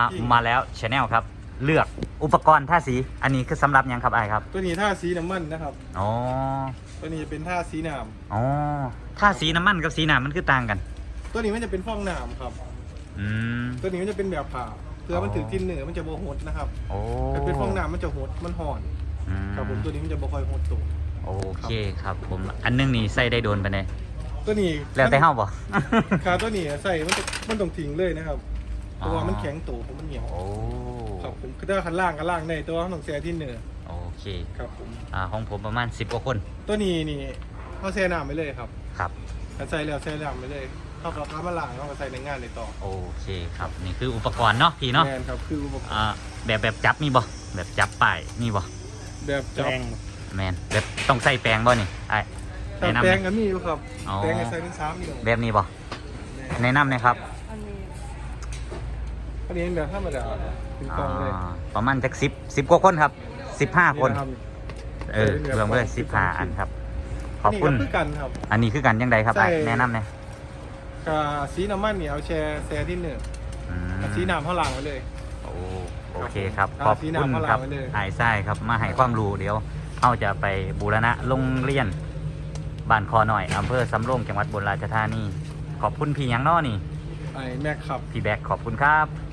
อะมาแล้วชาแนลครับ เลือกอุปกรณ์ท่าสี อันนี้คือสำหรับหยังครับไอายครับ ตัวนี้ท่าสีน้ำมันนะครับ อ๋อ ตัวนี้เป็นท่าสีน้อ๋อท่าสีน้ำมันกับสีน้ำมันคือต่างกันำตัวนี้มันจะเป็นฟองน้ำครับ อืม ตัวนี้มันจะเป็นแบบผ่าเพื่อมันถือทินเหนือมันจะโบหดนะครับโอ้ถ้าเป็นฟองน้ำมันจะหดมันห่อนอืมครับผมตัวนี้มันจะบ่ค่อยหดตัว โอเคครับผม อันนึงนี่ใส่ได้โดนไปเลยตัวนี้แล้วแต่เฮาบ่ ขาตัวนี้ใส่มันจะมันต้องทิ้งเลยนะครับอ๋อ ตัวมันแข็งตัวผมมันเหนียวโอ้ครับผมคือถ้าคันล่างก็ล่างได้ตัวมันต้องแช่ที่เหนือโอเคครับผมอ่าของผมประมาณ10กว่าคน ตัวนี้นี่เขาแช่น้ำไปเลยครับครับถ้าใส่แล้วแช่น้ำไปเลยเขาก็เอามาล้างเขาก็ใส่ในงานเลยต่อโอเคครับนี่คืออุปกรณ์เนาะพี่เนาะแมนครับคืออุปกรณ์อ่าแบบแบบจับมีบ่แบบจับป้ายมีบ่แบบจับแมนแบบต้องใส่แปรงบ่นี่ไอ้แต่แนะนำแปลงไหมก็มีอยู่ครับอ๋อแปลงก็ใส่เป็นสามอยู่แบบนี้บ่แนะนำนะครับ อันนี้อันนี้แบบธรรมดาเป็นกล่องเลยอ่าประมาณจักสิบสิบกว่าคนครับสิบห้าคนะรับเออรวมเลยสิบห้าอันครับ ขอบนี่คุณก็คือกันครับ อันนี้คือกันยังไงครับใส่ไอ้แนะนำหน่อยกาสีน้ำมันเนี่ยเอาแช่แช่ที่หนึ่งอืมกับสีน้ำเขาล้างไว้เลย โอ้โอเคครับครับขอบสีคุณน้ำพลังครับไว้เลย ไอ้ไส้ครับ มาให้ความรู้เดี๋ยวเอาจะไปบูรณะโรงเรียนบ้านคอหน่อยอำเภอสำโรงจังหวัดบุรีราชธานี ขอบคุณพี่หยังน้อนี่ ไอ้แม็กครับ พี่แบกขอบคุณครับ